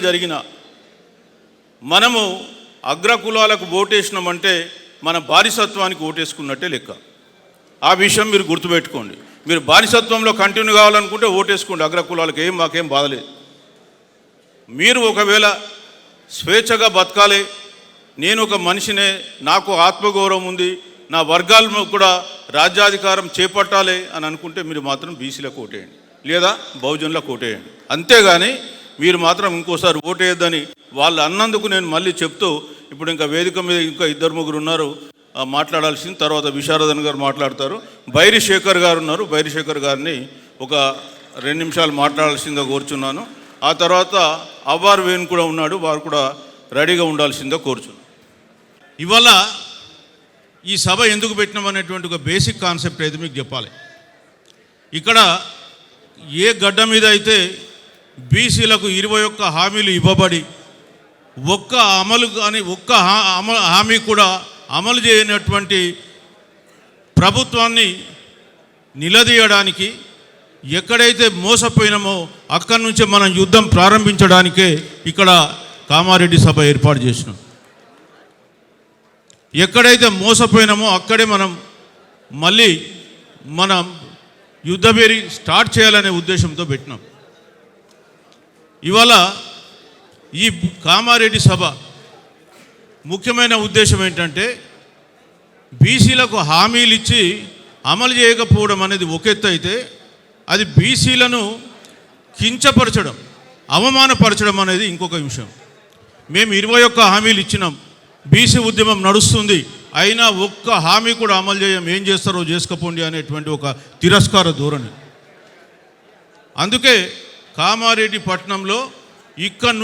ఎన్నికలు జరిగినా మనము అగ్రకులాలకు ఓటేసినామంటే మన బానిసత్వానికి ఓటేసుకున్నట్టే లెక్క. ఆ విషయం మీరు గుర్తుపెట్టుకోండి. మీరు బానిసత్వంలో కంటిన్యూ కావాలనుకుంటే ఓటేసుకోండి. అగ్రకులాలకు ఏం మాకేం బాధలేదు మీరు ఒకవేళ స్వేచ్ఛగా బతకాలి నేను ఒక మనిషినే నాకు ఆత్మగౌరవం ఉంది నా వర్గాలను కూడా రాజ్యాధికారం చేపట్టాలి అని అనుకుంటే మీరు మాత్రం బీసీలకు ఓటేయండి. లేదా బహుజనులకు ఓటేయండి. అంతేగాని మీరు మాత్రం ఇంకోసారి ఓటేయద్దని వాళ్ళు అన్నందుకు నేను మళ్ళీ చెప్తూ ఇప్పుడు ఇంకా వేదిక మీద ఇంకా ఇద్దరు ముగ్గురు ఉన్నారు మాట్లాడాల్సింది. తర్వాత విశారదన్ గారు మాట్లాడతారు. బైరి శేఖర్ గారు ఉన్నారు. బైరి శేఖర్ గారిని ఒక రెండు నిమిషాలు మాట్లాడాల్సిందిగా కోరుచున్నాను. ఆ తర్వాత అవ్వారు వేణు కూడా ఉన్నాడు. వారు కూడా రెడీగా ఉండాల్సిందిగా కోరుచున్నాను. ఇవాళ ఈ సభ ఎందుకు పెట్టినామనేటువంటి ఒక బేసిక్ కాన్సెప్ట్ అయితే మీకు చెప్పాలి. ఇక్కడ ఏ గడ్డ మీద అయితే బీసీలకు ఇరవై ఒక్క హామీలు ఇవ్వబడి ఒక్క అమలు కానీ ఒక్క హా- అమలు హామీ కూడా అమలు చేయనటువంటి ప్రభుత్వాన్ని నిలదీయడానికి ఎక్కడైతే మోసపోయినామో అక్కడి నుంచే మనం యుద్ధం ప్రారంభించడానికే ఇక్కడ కామారెడ్డి సభ ఏర్పాటు చేసినాం. ఎక్కడైతే మోసపోయినామో అక్కడే మనం మళ్ళీ మనం యుద్ధభేరి స్టార్ట్ చేయాలనే ఉద్దేశంతో పెట్టినాం. ఇవాళ ఈ కామారెడ్డి సభ ముఖ్యమైన ఉద్దేశం ఏంటంటే బీసీలకు హామీలు ఇచ్చి అమలు చేయకపోవడం అనేది ఒక ఎత్తు అయితే అది బీసీలను కించపరచడం అవమానపరచడం అనేది ఇంకొక విషయం. మేము ఇరవై ఒక్క హామీలు ఇచ్చినాం బీసీ ఉద్యమం నడుస్తుంది అయినా ఒక్క హామీ కూడా అమలు చేయం ఏం చేస్తారో చేసుకోపోండి అనేటువంటి ఒక తిరస్కార ధోరణి. అందుకే కామారెడ్డి పట్టణంలో ఇక్కడ నుంచి